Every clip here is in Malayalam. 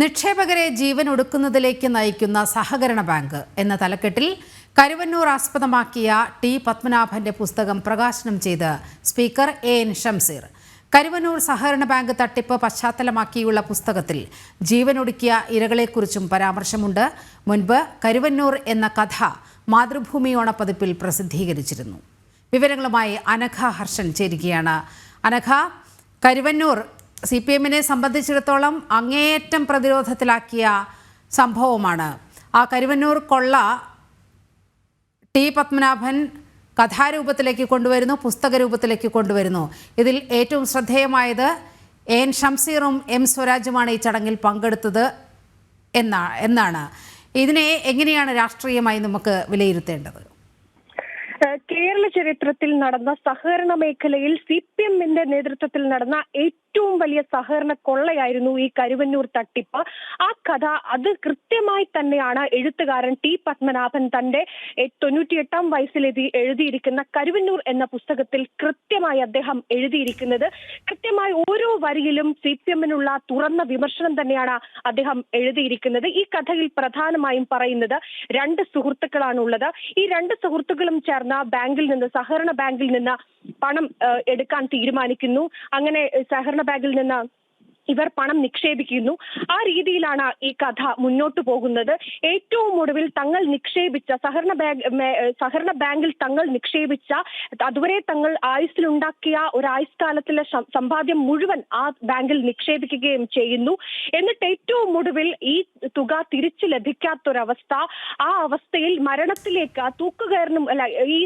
നിക്ഷേപകരെ ജീവൻ ഒടുക്കുന്നതിലേക്ക് നയിക്കുന്ന സഹകരണ ബാങ്ക് എന്ന തലക്കെട്ടിൽ കരുവന്നൂർ ആസ്പദമാക്കിയ ടി പത്മനാഭന്റെ പുസ്തകം പ്രകാശനം ചെയ്ത് speaker A N Shamseer. Karuvannur സഹകരണ ബാങ്ക് തട്ടിപ്പ് പശ്ചാത്തലമാക്കിയുള്ള പുസ്തകത്തിൽ ജീവനൊടുക്കിയ ഇരകളെക്കുറിച്ചും പരാമർശമുണ്ട്. മുൻപ് കരുവന്നൂർ എന്ന കഥ മാതൃഭൂമി ഓണപ്പതിപ്പിൽ പ്രസിദ്ധീകരിച്ചിരുന്നു. വിവരങ്ങളുമായി അനഘ ഹർഷൻ ചേരുകയാണ്. അനഘ കരുവന്നൂർ സി പി എമ്മിനെ സംബന്ധിച്ചിടത്തോളം അങ്ങേയറ്റം പ്രതിരോധത്തിലാക്കിയ സംഭവമാണ് ആ കരുവന്നൂർ കൊള്ള ടി പത്മനാഭൻ കഥാരൂപത്തിലേക്ക് കൊണ്ടുവരുന്നു പുസ്തക രൂപത്തിലേക്ക് കൊണ്ടുവരുന്നു. ഇതിൽ ഏറ്റവും ശ്രദ്ധേയമായത് എൻ ഷംസീറും എം സ്വരാജുമാണ് ഈ ചടങ്ങിൽ പങ്കെടുത്തത് എന്നാ എന്നാണ്. ഇതിനെ എങ്ങനെയാണ് രാഷ്ട്രീയമായി നമുക്ക് വിലയിരുത്തേണ്ടത്? കേരള ചരിത്രത്തിൽ നടന്ന സഹകരണ മേഖലയിൽ സി പി എമ്മിന്റെ നേതൃത്വത്തിൽ നടന്ന ഏറ്റവും വലിയ സഹകരണ കൊള്ളയായിരുന്നു ഈ കരുവന്നൂർ തട്ടിപ്പ്. ആ കഥ അത് കൃത്യമായി തന്നെയാണ് എഴുത്തുകാരൻ ടി പത്മനാഭൻ തന്റെ തൊണ്ണൂറ്റിയെട്ടാം വയസ്സിൽ എഴുതിയിരിക്കുന്ന കരുവന്നൂർ എന്ന പുസ്തകത്തിൽ കൃത്യമായി അദ്ദേഹം എഴുതിയിരിക്കുന്നത്. കൃത്യമായി ഓരോ വരിയിലും സി പി എമ്മിനുള്ള തുറന്ന വിമർശനം തന്നെയാണ് അദ്ദേഹം എഴുതിയിരിക്കുന്നത്. ഈ കഥയിൽ പ്രധാനമായും പറയുന്നത് രണ്ട് സുഹൃത്തുക്കളാണുള്ളത്. ഈ രണ്ട് സുഹൃത്തുക്കളും ചേർന്ന ബാങ്കിൽ നിന്ന് സഹകരണ ബാങ്കിൽ നിന്ന് പണം എടുക്കാൻ തീരുമാനിക്കുന്നു. അങ്ങനെ സഹകരണ ബാങ്കിൽ നിന്ന് ഇവർ പണം നിക്ഷേപിക്കുന്നു. ആ രീതിയിലാണ് ഈ കഥ മുന്നോട്ട് പോകുന്നത്. ഏറ്റവും ഒടുവിൽ തങ്ങൾ നിക്ഷേപിച്ച സഹകരണ ബാങ്ക് സഹകരണ ബാങ്കിൽ തങ്ങൾ നിക്ഷേപിച്ച അതുവരെ തങ്ങൾ ആയുസ്സിലുണ്ടാക്കിയ ഒരു ആയുഷ്കാലത്തിലെ സമ്പാദ്യം മുഴുവൻ ആ ബാങ്കിൽ നിക്ഷേപിക്കുകയും ചെയ്യുന്നു. എന്നിട്ട് ഏറ്റവും ഒടുവിൽ ഈ തുക തിരിച്ചു ലഭിക്കാത്തൊരവസ്ഥ ആ അവസ്ഥയിൽ മരണത്തിലേക്ക് തൂക്കുകയറിനും അല്ല ഈ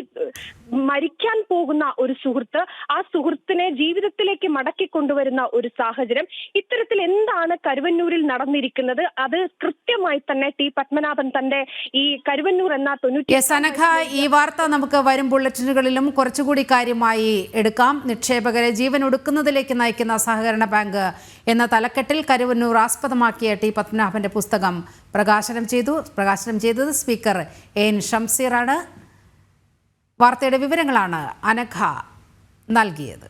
മരിക്കാൻ പോകുന്ന ഒരു സുഹൃത്ത് ആ സുഹൃത്തിനെ ജീവിതത്തിലേക്ക് മടക്കി കൊണ്ടുവരുന്ന ഒരു സാഹചര്യം. ഇത്തരത്തിൽ എന്താണ് കരുവന്നൂരിൽ നടന്നിരിക്കുന്നത്? അത് കൃത്യമായി തന്നെ ടി പത്മനാഭൻ തന്റെ ഈ കരുവന്നൂർ എന്ന തൊണ്ണൂറ്റി അനഘ ഈ വാർത്ത നമുക്ക് വരും ബുള്ളറ്റിനുകളിലും കുറച്ചുകൂടി കാര്യമായി എടുക്കാം. നിക്ഷേപകരെ ജീവൻ ഒടുക്കുന്നതിലേക്ക് നയിക്കുന്ന സഹകരണ ബാങ്ക് എന്ന തലക്കെട്ടിൽ കരുവന്നൂർ ആസ്പദമാക്കിയ ടി പത്മനാഭന്റെ പുസ്തകം പ്രകാശനം ചെയ്തു. പ്രകാശനം ചെയ്തത് സ്പീക്കർ എൻ ഷംസീറാണ് വാർത്തയുടെ വിവരങ്ങളാണ് അനഘ നൽകിയത്.